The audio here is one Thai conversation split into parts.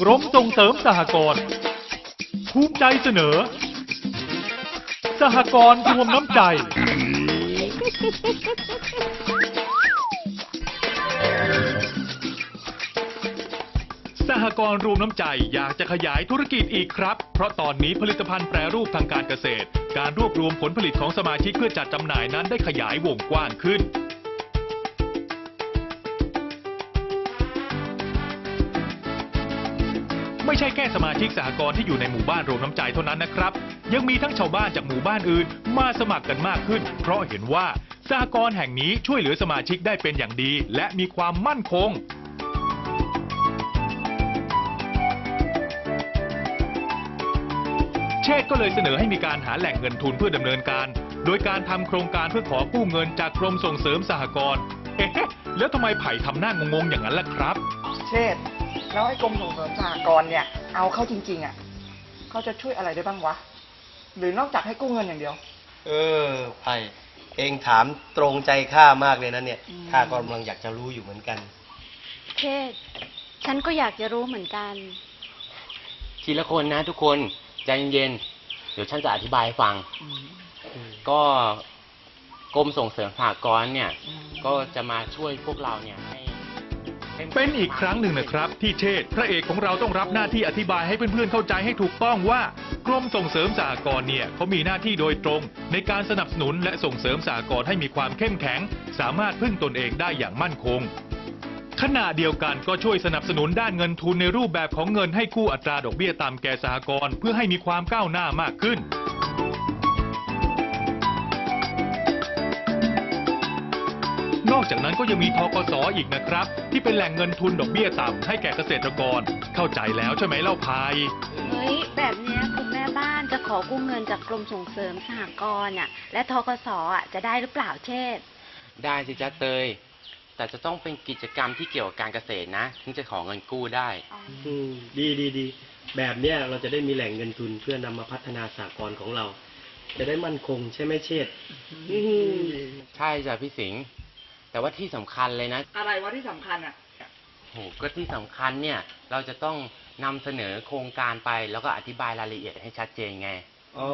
กรมส่งเสริมสหกรณ์ภูมิใจเสนอ สหกรณ์รวมน้ำใจ สหกรณ์รวมน้ำใจอยากจะขยายธุรกิจอีกครับ เพราะตอนนี้ผลิตภัณฑ์แปรรูปทางการเกษตร การรวบรวมผลผลิตของสมาชิกเพื่อจัดจำหน่ายนั้นได้ขยายวงกว้างขึ้น ไม่ใช่แค่สมาชิกสหกรณ์ที่อยู่ในหมู่บ้านรวมน้ำใจเท่านั้นนะครับ ยังมีทั้งชาวบ้านจากหมู่บ้านอื่น มาสมัครกันมากขึ้น เพราะเห็นว่าสหกรณ์แห่งนี้ช่วยเหลือสมาชิกได้เป็นอย่างดี และมีความมั่นคง เชษฐ์ก็เลยเสนอให้มีการหาแหล่งเงินทุนเพื่อดำเนินการ โดยการทำโครงการเพื่อขอกู้เงินจากกรมส่งเสริมสหกรณ์เอ๊ะแล้วทำไมไผ่ทำหน้างงๆอย่างนั้นล่ะครับ เชษฐ์ แล้วไอ้กรมส่งเสริมสหกรณ์เนี่ย เอาเข้าจริง ๆอะเขาจะช่วยอะไรได้บ้างวะ หรือนอกจากให้กู้เงินอย่างเดียว เออไผ่เองถามตรงใจข้ามากเลยนะเนี่ยอืม ข้าก็กำลังอยากจะรู้อยู่เหมือนกันเชษฉันก็อยากจะรู้เหมือนกัน ทีละคนนะทุกคนใจเย็นๆเดี๋ยวฉันจะอธิบายให้ฟัง ก็กรมส่งเสริมสหกรณ์เนี่ย ก็จะมาช่วยพวกเราเนี่ยให้ให้ เป็นอีกครั้งหนึ่งนะครับ ที่เชษฐ์พระเอกของเราต้องรับหน้าที่อธิบายให้เพื่อนๆเข้าใจให้ถูกต้องว่ากรมส่งเสริมสหกรณ์เนี่ยเขามีหน้าที่โดยตรง ในการสนับสนุนและส่งเสริมสหกรณ์ให้มีความเข้มแข็ง สามารถพึ่งตนเองได้อย่างมั่นคงขณะเดียวกันก็ช่วยสนับสนุนด้านเงินทุนในรูปแบบของเงินให้กู้อัตราดอกเบี้ยต่ำแก่สหกรณ์เพื่อให้มีความก้าวหน้ามากขึ้น นอกจากนั้นก็ยังมีทกสอีกนะครับ ที่เป็นแหล่งเงินทุนดอกเบี้ยต่ำให้แก่เกษตรกร เข้าใจแล้วใช่ไหมเล่าพาย เฮ้ย แบบเนี้ยคุณแม่บ้านจะขอกู้เงินจากกรมส่งเสริมสหกรณ์อะ และทกสอะจะได้หรือเปล่าเชษได้สิจ้าเตย แต่จะต้องเป็นกิจกรรมที่เกี่ยวกับการเกษตรนะ ถึงจะขอเงินกู้ได้อืมดีดีดี แบบเนี้ยเราจะได้มีแหล่งเงินทุนเพื่อนำมาพัฒนาสากลของเรา จะได้มั่นคงใช่ไหมเชษฐ์อืม ใช่จ้ะพี่สิงห์ แต่ว่าที่สำคัญเลยนะอะไรวะที่สำคัญอะ โหก็ที่สำคัญเนี่ย เราจะต้องนำเสนอโครงการไป แล้วก็อธิบายรายละเอียดให้ชัดเจนไง อ๋อ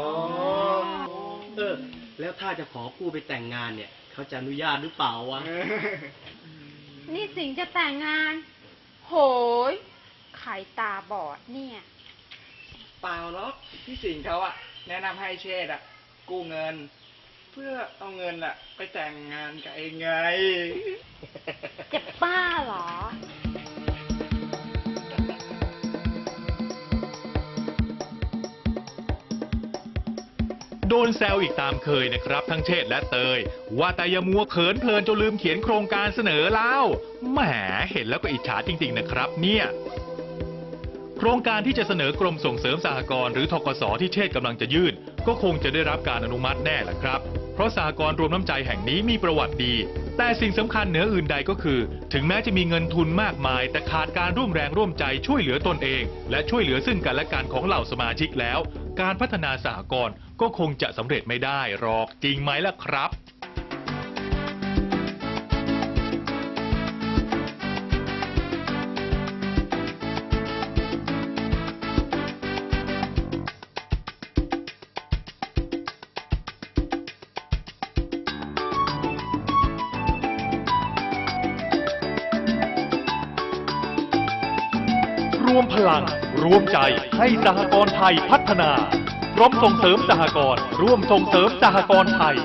เออ แล้วถ้าจะขอกู้ไปแต่งงานเนี่ย เขาจะอนุญาตหรือเปล่าวะ นี่สิงห์จะแต่งงาน โหยไข่ตาบอดเนี่ย เปล่าหรอกพี่สิงห์เขาอะแนะนำให้เชษฐ์อะกู้เงินเพื่อเอาเงินอะ ไปแต่งงานกับเองไง จะบ้าเหรอ โดนแซวอีกตามเคยนะครับ ทั้งเชษฐ์และเตย ว่าแต่อย่ามัวเขินเพลินจนลืมเขียนโครงการเสนอแล้วแหมเห็นแล้วก็อิจฉาจริง ๆ นะครับ เนี่ย โครงการที่จะเสนอกรมส่งเสริมสหกรณ์หรือทกสที่เชษฐ์กำลังจะยื่น ก็คงจะได้รับการอนุมัติแน่แหละครับ เพราะสหกรณ์รวมน้ำใจแห่งนี้มีประวัติดี แต่สิ่งสำคัญเหนืออื่นใดก็คือ ถึงแม้จะมีเงินทุนมากมาย แต่ขาดการร่วมแรงร่วมใจช่วยเหลือตนเอง และช่วยเหลือซึ่งกันและกันของเหล่าสมาชิกแล้ว การพัฒนาสหกรณ์ก็คงจะสำเร็จไม่ได้หรอกจริงไหมล่ะครับ วมพลัง รวมใจให้สหกรณ์ไทยพัฒนา กรมส่งเสริมสหกรณ์ร่วมส่งเสริมสหกรณ์ไทย